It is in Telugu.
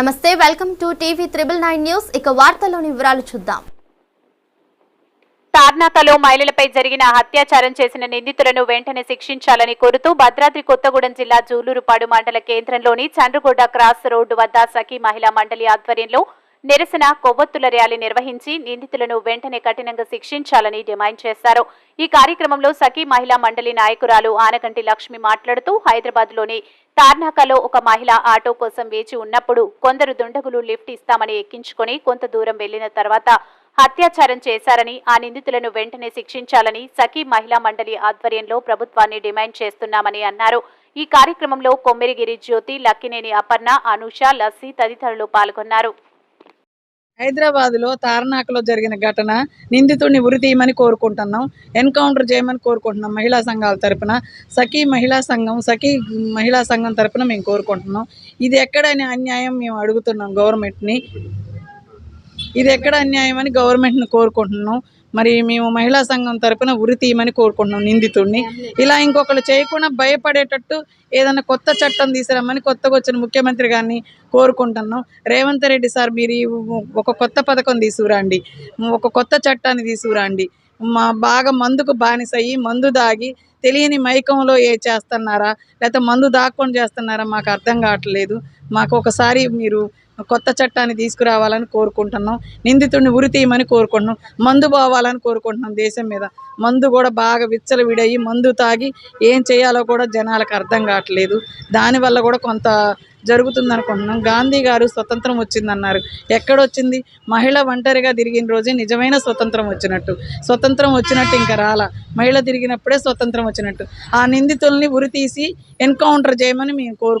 నమస్తే welcome to TV triple nine news. ఇక వార్తలోని వివరాలు చూద్దాం. తార్నాకలో మహిళలపై జరిగిన అత్యాచారం చేసిన నిందితులను వెంటనే శిక్షించాలని కోరుతూ భద్రాద్రి కొత్తగూడెం జిల్లా జూలూరుపాడు మండల కేంద్రంలోని చండ్రగొడ్డ క్రాస్ రోడ్డు వద్ద సఖీ మహిళా మండలి ఆధ్వర్యంలో నిరసన కొవ్వొత్తుల ర్యాలీ నిర్వహించి నిందితులను వెంటనే కఠినంగా శిక్షించాలని డిమాండ్ చేశారు. ఈ కార్యక్రమంలో సఖీ మహిళా మండలి నాయకురాలు ఆనగంటి లక్ష్మి మాట్లాడుతూ హైదరాబాద్లోని తార్నాకలో ఒక మహిళ ఆటో కోసం వేచి ఉన్నప్పుడు కొందరు దుండగులు లిఫ్ట్ ఇస్తామని ఎక్కించుకొని కొంత దూరం వెళ్ళిన తర్వాత అత్యాచారం చేశారని ఆ నిందితులను వెంటనే శిక్షించాలని సఖీ మహిళా మండలి ఆధ్వర్యంలో ప్రభుత్వాన్ని డిమాండ్ చేస్తున్నామని అన్నారు. ఈ కార్యక్రమంలో కొమ్మిరిగిరి జ్యోతి లక్కినేని అపర్ణ అనూష లస్సి తదితరులు పాల్గొన్నారు. హైదరాబాద్లో తార్నాకలో జరిగిన ఘటన నిందితుడిని ఉరి తీయమని కోరుకుంటున్నాం. ఎన్కౌంటర్ చేయమని కోరుకుంటున్నాం మహిళా సంఘాల తరపున. సఖీ మహిళా సంఘం సఖీ మహిళా సంఘం తరపున మేము కోరుకుంటున్నాం. ఇది ఎక్కడని అన్యాయం మేము అడుగుతున్నాం గవర్నమెంట్ని. ఇది ఎక్కడ అన్యాయం అని గవర్నమెంట్ని కోరుకుంటున్నాం. మరి మేము మహిళా సంఘం తరపున ఉరి తీయమని కోరుకుంటున్నాం నిందితుడిని. ఇలా ఇంకొకరు చేయకుండా భయపడేటట్టు ఏదైనా కొత్త చట్టం తీసుకురమ్మని కొత్తగా వచ్చిన ముఖ్యమంత్రి గారిని కోరుకుంటున్నాం. రేవంత్ రెడ్డి సార్ మీరు ఒక కొత్త పథకం తీసుకురండి. ఒక కొత్త చట్టాన్ని తీసుకురండి. మా బాగా మందుకు బానిసయ్యి మందు దాగి తెలియని మైకంలో ఏ చేస్తున్నారా? లేకపోతే మందు దాక్కొని చేస్తున్నారా? మాకు అర్థం కావట్లేదు. మాకు ఒకసారి మీరు కొత్త చట్టాన్ని తీసుకురావాలని కోరుకుంటున్నాం. నిందితుడిని ఉరి తీయమని కోరుకుంటున్నాం. మందు పోవాలని కోరుకుంటున్నాం దేశం మీద. మందు కూడా బాగా విచ్చలు విడయి మందు తాగి ఏం చేయాలో కూడా జనాలకు అర్థం కావట్లేదు. దానివల్ల కూడా కొంత జరుగుతుంది అనుకుంటున్నాం. గాంధీ గారు స్వతంత్రం వచ్చిందన్నారు. ఎక్కడొచ్చింది? మహిళ ఒంటరిగా తిరిగిన రోజే నిజమైన స్వతంత్రం వచ్చినట్టు. స్వతంత్రం వచ్చినట్టు ఇంకా రాలా. మహిళ తిరిగినప్పుడే స్వతంత్రం వచ్చినట్టు. ఆ నిందితుల్ని ఉరి తీసి ఎన్కౌంటర్ చేయమని మేము కోరు